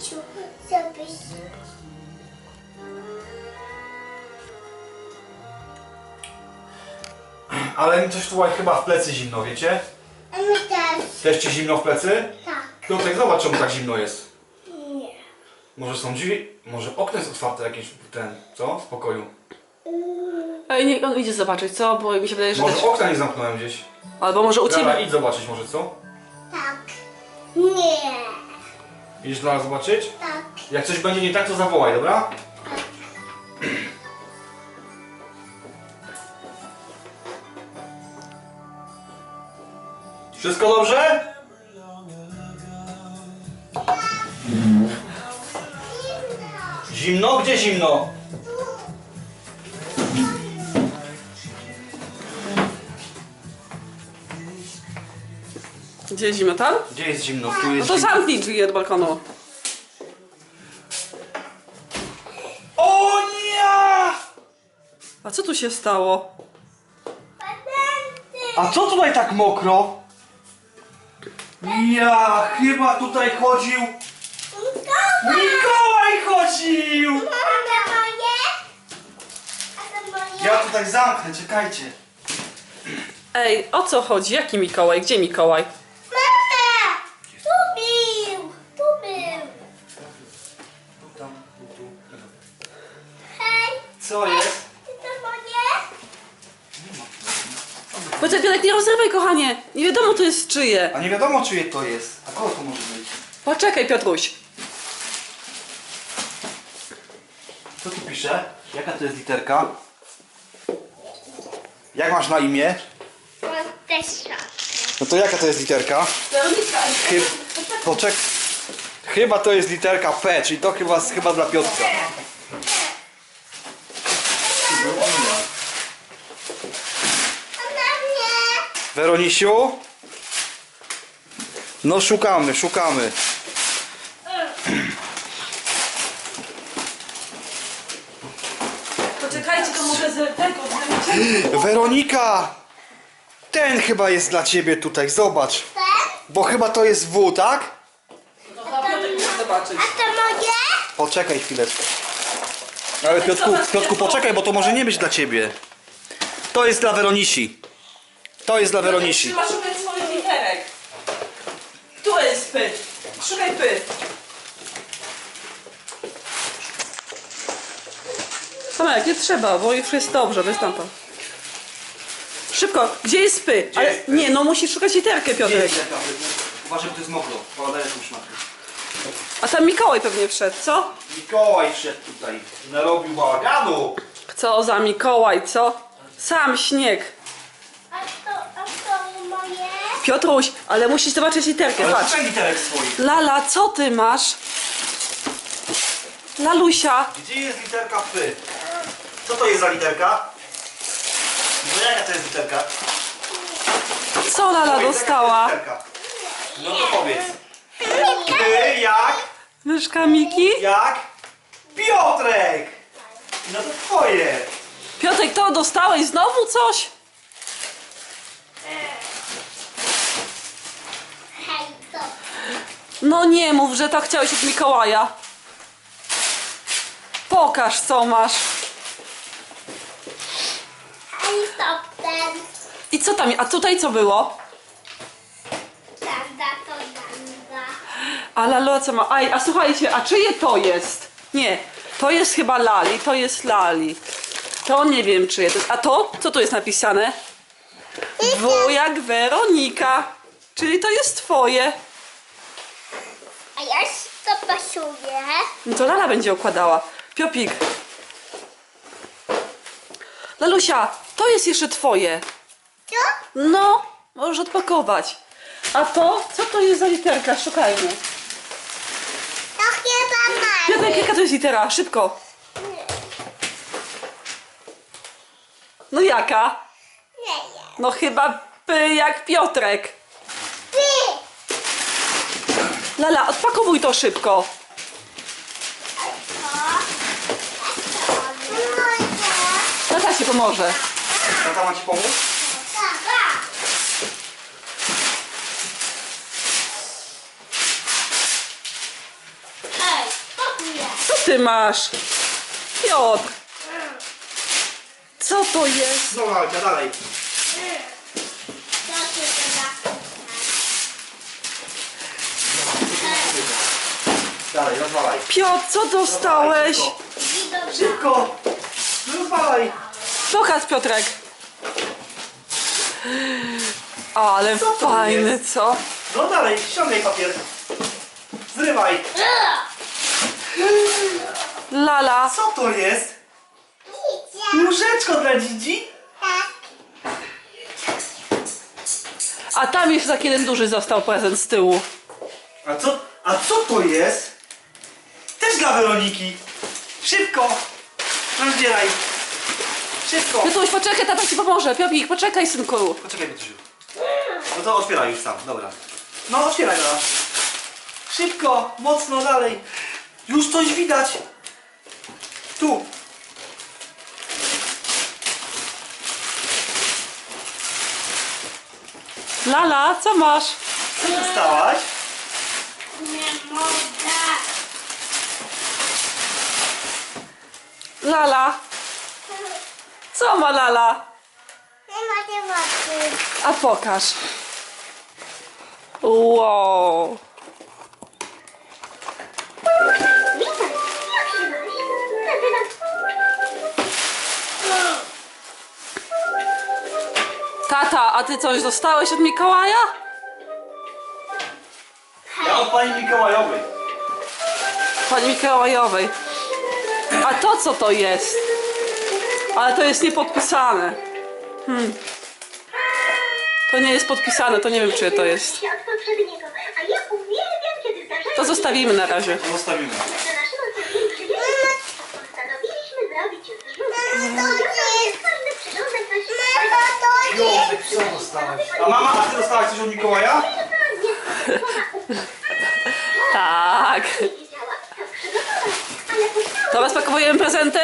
Misiu, żebyś... Ale mi coś tu chyba w plecy zimno, wiecie? A my też. Też ci zimno w plecy? Tak. Piotrek, zobacz czemu tak zimno jest. Nie. Może są drzwi, może okno jest otwarte jakieś, ten, co? W pokoju. Ej, niech on idzie zobaczyć, co? Bo mi się wydaje, że Może też... okna nie zamknąłem gdzieś. Albo może u Dobra, ciebie. idź zobaczyć może, co? Tak. Nie. Idziesz dla nas zobaczyć? Tak. Jak coś będzie nie tak, to zawołaj, dobra? Wszystko dobrze? Zimno? Gdzie zimno? Gdzie zimno tam? Gdzie jest zimno? Tu No jest to zimno. zamknij drzwi od balkonu. O nie! A co tu się stało? A co tutaj tak mokro? Ja chyba tutaj chodził. Mikołaj chodził! A to? Ja tutaj zamknę, czekajcie. Ej, o co chodzi? Jaki Mikołaj? Gdzie Mikołaj? Mama! Tu był! Tu był! Tam, tu, tu. Hej! Co jest? Czy to moje? Poczekaj, Piotrek, nie rozrywaj, kochanie. Nie wiadomo, to jest czyje. A nie wiadomo czyje to jest. A kogo to może być? Poczekaj, Piotruś. Co tu pisze? Jaka to jest literka? Jak masz na imię? Też No to jaka to jest literka? Weronika. Chyb... Poczek... Chyba to jest literka P, czyli to chyba, chyba dla Piotrka. A na mnie! Weronisiu? No szukamy, szukamy. Poczekajcie, to może z tego, z Weronika! Ten chyba jest dla ciebie tutaj, zobacz. Bo chyba to jest W, tak? To chyba Piotrek musi zobaczyć. A to moje? Poczekaj chwileczkę. Ale Piotku, Piotku, poczekaj, bo to może nie być dla ciebie. To jest dla Weronisi. To jest dla Weronisi. Trzeba szukać swoich literek. Tu jest py. Szukaj py. Tomek, nie trzeba, bo już jest dobrze, wystąpa. Szybko, gdzie jest py? Ale jest py? nie, no musisz szukać literkę, Piotrek. Uważaj, bo to jest mokro. Poladaj tą szmatkę. A tam Mikołaj pewnie wszedł, co? Mikołaj wszedł tutaj. Narobił bałaganu. Co za Mikołaj, co? Sam śnieg. A to, a to moje? Piotruś, ale musisz zobaczyć literkę, Ale patrz. szukaj literek swoich. Lala, co ty masz? Lalusia, Gdzie jest literka P? Co to jest za literka? No jaka to jest literka? co Lala Powiedz, dostała? jaka to jest literka? No to powiedz. Ty jak? Myszka Miki? Jak? Piotrek! No to twoje. Piotrek, to dostałeś znowu coś? Hej, to. No nie mów, że to chciałeś od Mikołaja. Pokaż, co masz. I co tam, a tutaj co było? Danda to. A Lalo, co ma? Aj, a słuchajcie, a czyje to jest? Nie, to jest chyba Lali, to jest Lali. To nie wiem czyje to jest. A to? Co tu jest napisane? Wujak Weronika. Czyli to jest twoje. A ja to pasuje. No to Lala będzie układała. Piopik. Lalusia, to jest jeszcze twoje. Co? No, możesz odpakować. A to? Co to jest za literka? Szukajmy. To chyba mam. Piotrek, jaka to jest litera? Szybko. No jaka? Nie. No chyba P jak Piotrek. Ty! Lala, odpakowuj to szybko. Tata ci pomoże. Tata ma ci pomóc? Co ty masz? Piotr! Co to jest? No Alka, dalej. Co ty to Dalej, rozwalaj. Piotr, co dostałeś? Szybko! Rozwalaj! Pokaż Piotrek. Ale Co to fajny, jest? co? No dalej, ściągaj papier. Zrywaj. Lala. Co to jest? Łóżeczko dla dzidzi? Tak. A tam jeszcze taki jeden duży został prezent z tyłu. A co, a co to jest? Dla Weroniki. Szybko. Rozdzieraj. Szybko. Piotruś, poczekaj, tata ci pomoże. Piopik, poczekaj, synku. Poczekaj, Piotrusiu. No to otwieraj już sam, dobra. No otwieraj teraz. Szybko, mocno dalej. Już coś widać. Tu. Lala, co masz? Co dostałaś? Nie mogę. Lala. Co ma Lala? Nie ma tematu. A pokaż. Wow. Tata, a ty coś dostałeś od Mikołaja? Ja od pani Mikołajowej. Pani Mikołajowej. A to co to jest? Ale to jest niepodpisane. Hmm. To nie jest podpisane, to nie wiem czy to jest. To zostawimy na razie. To zostawimy. Józef, co dostałeś? A mama, a ty dostałaś coś od Mikołaja? Tak. To rozpakowujemy prezenty?